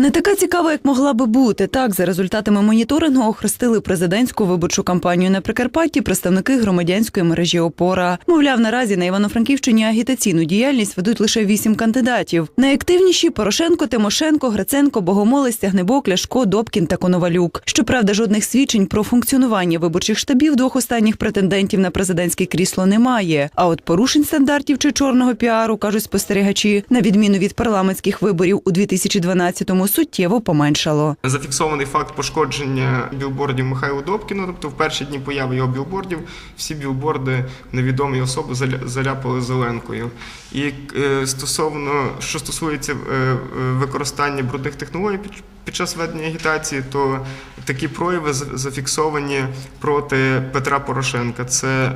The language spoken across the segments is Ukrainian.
Не така цікава, як могла би бути. Так, за результатами моніторингу охрестили президентську виборчу кампанію на Прикарпатті представники громадянської мережі Опора. Мовляв, наразі на Івано-Франківщині агітаційну діяльність ведуть лише вісім кандидатів. Найактивніші Порошенко, Тимошенко, Гриценко, Богомолець, Тягнебок, Ляшко, Добкін та Коновалюк. Щоправда, жодних свідчень про функціонування виборчих штабів двох останніх претендентів на президентське крісло немає. А от порушень стандартів чи чорного піару кажуть спостерігачі, на відміну від парламентських виборів у 2012-му суттєво поменшало. Зафіксований факт пошкодження білбордів Михайлу Добкіну. Тобто, в перші дні появи його білбордів всі білборди невідомі особи заля- заляпали зеленкою. І е, стосовно що стосується е, е, використання брудних технологій під, час ведення агітації, то такі прояви зафіксовані проти Петра Порошенка. Це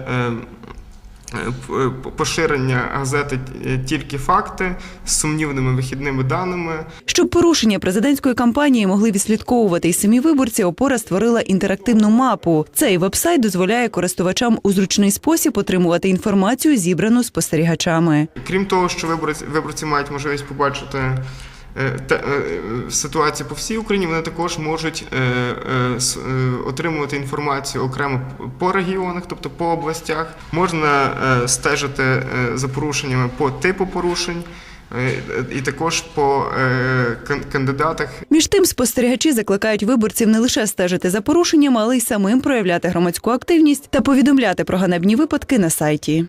поширення газети е, тільки факти з сумнівними вихідними даними. Щоб порушення президентської кампанії могли відслідковувати й самі виборці, опора створила інтерактивну мапу. Цей вебсайт дозволяє користувачам у зручний спосіб отримувати інформацію, зібрану спостерігачами. Крім того, що виборці, виборці мають можливість побачити е, те- е, ситуацію по всій Україні, вони також можуть е, отримувати інформацію окремо по регіонах, тобто по областях. Можна стежити за порушеннями по типу порушень. І також по кандидатах Між тим, спостерігачі закликають виборців не лише стежити за порушеннями, але й самим проявляти громадську активність та повідомляти про ганебні випадки на сайті.